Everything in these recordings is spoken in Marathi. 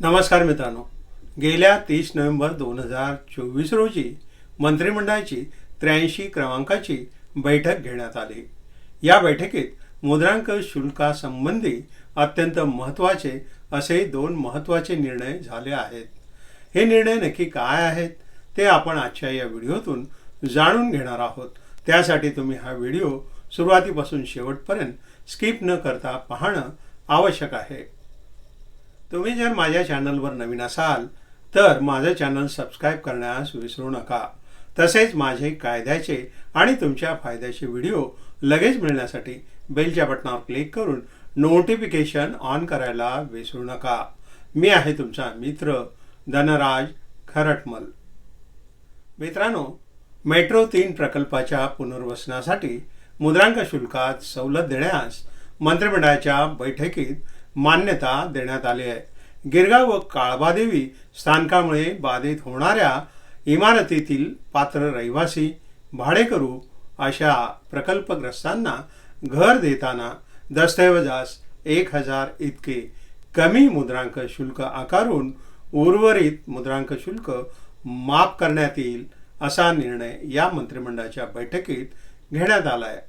नमस्कार मित्रांनो. गेल्या तीस नोव्हेंबर दोन हजार चोवीस रोजी मंत्रिमंडळाची त्र्याऐंशी क्रमांकाची बैठक घेण्यात आली. या बैठकीत मुद्रांक शुल्कासंबंधी अत्यंत महत्त्वाचे असे दोन महत्त्वाचे निर्णय झाले आहेत. हे निर्णय नक्की काय आहेत ते आपण आजच्या या व्हिडिओतून जाणून घेणार आहोत. त्यासाठी तुम्ही हा व्हिडिओ सुरुवातीपासून शेवटपर्यंत स्किप न करता पाहणं आवश्यक आहे. तुम्ही जर माझ्या चॅनलवर नवीन असाल तर माझं चॅनल सबस्क्राईब करण्यास विसरू नका. तसेच माझे कायद्याचे आणि तुमच्या फायद्याचे व्हिडिओ लगेच मिळण्यासाठी बेलच्या बटनावर क्लिक करून नोटिफिकेशन ऑन करायला विसरू नका. मी आहे तुमचा मित्र धनराज खरटमल. मित्रांनो मेट्रो तीन प्रकल्पाच्या पुनर्वसनासाठी मुद्रांक शुल्कात सवलत देण्यास मंत्रिमंडळाच्या बैठकीत मान्यता देण्यात आली आहे. गिरगाव व काळबादेवी स्थानकामुळे बाधित होणाऱ्या इमारतीतील पात्र रहिवासी भाडेकरू अशा प्रकल्पग्रस्तांना घर देताना दस्तऐवजास एक हजार इतके कमी मुद्रांक शुल्क आकारून उर्वरित मुद्रांक शुल्क माफ करण्यात येईल असा निर्णय या मंत्रिमंडळाच्या बैठकीत घेण्यात आला आहे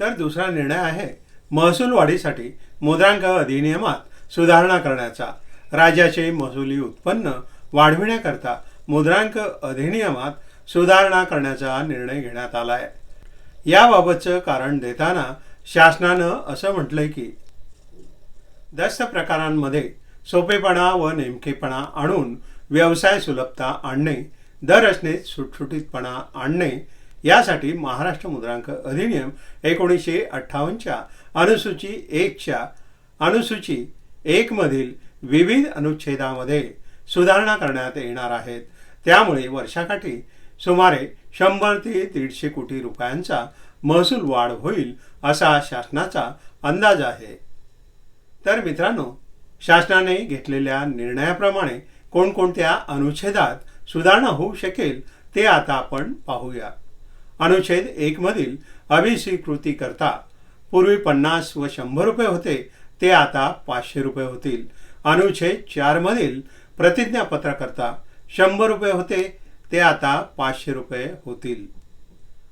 तर दुसरा निर्णय आहे महसूल वाढीसाठी मुद्रांक अधिनियमात सुधारणा करण्याचा राज्याचे महसुली उत्पन्न वाढविण्याकरता मुद्रांक अधिनियमात सुधारणा करण्याचा निर्णय घेण्यात आला आहे याबाबतचं कारण देताना शासनानं असं म्हटलंय की दस्त प्रकारांमध्ये सोपेपणा व नेमकेपणा आणून व्यवसाय सुलभता आणणे दर रचनेत सुटसुटीतपणा आणणे यासाठी महाराष्ट्र मुद्रांक अधिनियम एकोणीसशे अठ्ठावन्नच्या अनुसूची एकच्या अनुसूची एकमधील विविध अनुच्छेदामध्ये सुधारणा करण्यात येणार आहेत. त्यामुळे वर्षाकाठी सुमारे शंभर ते दीडशे कोटी रुपयांचा महसूल वाढ होईल असा शासनाचा अंदाज आहे. तर मित्रांनो शासनाने घेतलेल्या निर्णयाप्रमाणे कोणकोणत्या अनुच्छेदात सुधारणा होऊ शकेल ते आता आपण पाहूया. अनुच्छेद एक मधील अभिस्वीकृती करता पूर्वी पन्नास व शंभर रुपये होते ते आता पाचशे रुपये होतील. अनुच्छेद चार मधील प्रतिज्ञापत्राकरता शंभर रुपये होते ते आता पाचशे रुपये होतील.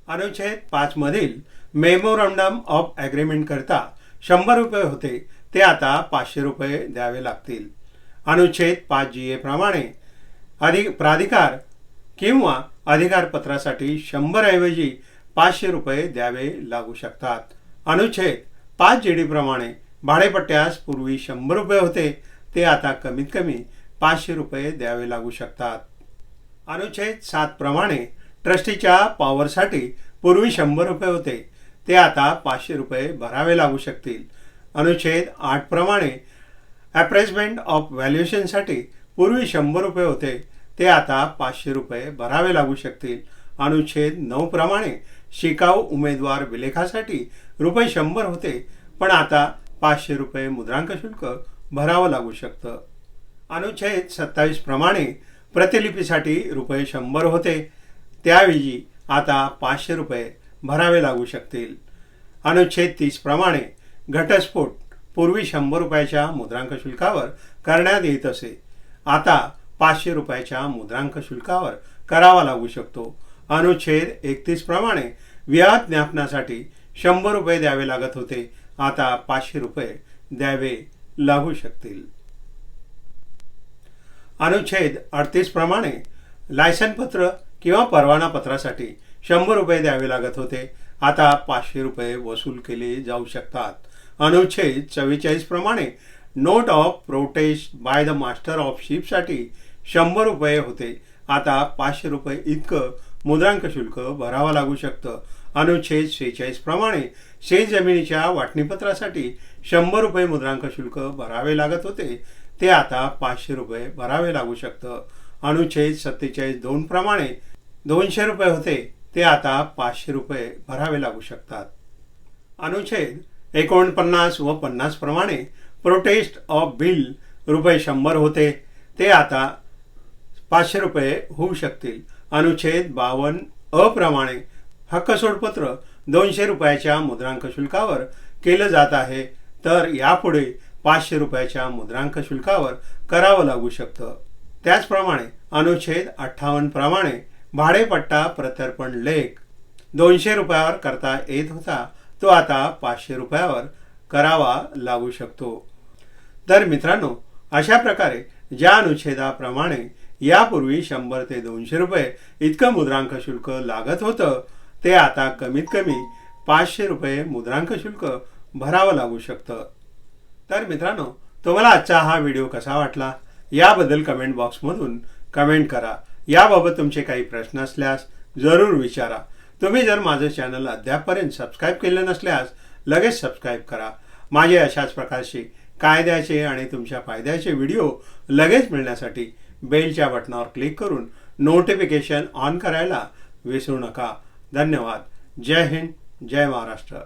अनुच्छेद पाच मधील मेमोरंडम ऑफ ॲग्रीमेंट करता शंभर रुपये होते ते आता पाचशे रुपये द्यावे लागतील. अनुच्छेद पाच जी ए प्रमाणे अधिक प्राधिकार किंवा अधिकारपत्रासाठी शंभर ऐवजी पाचशे रुपये द्यावे लागू शकतात. अनुच्छेद पाच जी डीप्रमाणे भाडेपट्ट्यास पूर्वी शंभर रुपये होते ते आता कमीत कमी पाचशे रुपये द्यावे लागू शकतात. अनुच्छेद सात प्रमाणे ट्रस्टीच्या पॉवरसाठी पूर्वी शंभर रुपये होते ते आता पाचशे रुपये भरावे लागू शकतील. अनुच्छेद आठ प्रमाणे ऑफ व्हॅल्युएशनसाठी पूर्वी शंभर रुपये होते ते आता पाचशे रुपये भरावे लागू शकतील. अनुच्छेद नऊ प्रमाणे शिकाऊ उमेदवार विलेखासाठी रुपये शंभर होते पण आता पाचशे रुपये मुद्रांक शुल्क भरावं लागू शकतं. अनुच्छेद सत्तावीस प्रमाणे प्रतिलिपीसाठी रुपये शंभर होते त्याऐवजी आता पाचशे रुपये भरावे लागू शकतील. अनुच्छेद तीस प्रमाणे घटस्फोट पूर्वी शंभर रुपयाच्या मुद्रांक शुल्कावर करण्यात येत असे. आता पाचशे रुपयाच्या मुद्रांक शुल्कावर करावा लागू शकतो. अनुच्छेद एकतीस प्रमाणे व्याज ज्ञापनासाठी शंभर रुपये द्यावे लागत होते. आता पाचशे रुपये द्यावे लागू शकतील. अनुच्छेद अडतीस प्रमाणे लायसन पत्र किंवा परवाना पत्रासाठी शंभर रुपये द्यावे लागत होते. आता पाचशे रुपये वसूल केले जाऊ शकतात. अनुच्छेद चव्वेचाळीस प्रमाणे note of protest by the master of शिपसाठी शंभर रुपये होते. आता पाचशे रुपये इतकं मुद्रांक शुल्क भरावं लागू शकतं. अनुच्छेद शेहेचाळीस प्रमाणे शेत जमिनीच्या वाटणीपत्रासाठी शंभर रुपये मुद्रांक शुल्क भरावे लागत होते. ते आता पाचशे रुपये भरावे लागू शकतं. अनुच्छेद सत्तेचाळीस दोन प्रमाणे दोनशे रुपये होते. ते आता पाचशे रुपये भरावे लागू शकतात. अनुच्छेद एकोणपन्नास व पन्नास प्रमाणे प्रोटेस्ट ऑफ बिल रुपये शंभर होते. ते आता पाचशे रुपये होऊ शकतील. अनुच्छेद बावन्न अप्रमाणे हक्क सोडपत्र दोनशे रुपयाच्या मुद्रांक शुल्कावर केलं जात आहे. तर यापुढे पाचशे रुपयाच्या मुद्रांक शुल्कावर करावं लागू शकतं. त्याचप्रमाणे अनुच्छेद अठ्ठावन्न प्रमाणे भाडेपट्टा प्रत्यर्पण लेख दोनशे रुपयावर करता येत होता तो आता पाचशे रुपयावर करावा लागू शकतो. तर मित्रांनो अशा प्रकारे ज्या अनुच्छेदाप्रमाणे यापूर्वी शंभर ते दोनशे रुपये इतकं मुद्रांक शुल्क लागत होतं ते आता कमीत कमी पाचशे रुपये मुद्रांक शुल्क भरावं लागू शकतं. तर मित्रांनो तुम्हाला आजचा हा व्हिडिओ कसा वाटला? याबद्दल कमेंट बॉक्समधून कमेंट करा. याबाबत तुमचे काही प्रश्न असल्यास जरूर विचारा. तुम्ही जर माझं चॅनल अद्यापपर्यंत सबस्क्राईब केलं नसल्यास लगेच सबस्क्राईब करा. माझे अशाच प्रकारचे कायद्याचे आणि तुमच्या फायद्याचे व्हिडिओ लगेच मिळण्यासाठी बेलच्या बटनावर क्लिक करून नोटिफिकेशन ऑन करायला विसरू नका. धन्यवाद. जय हिंद जय महाराष्ट्र.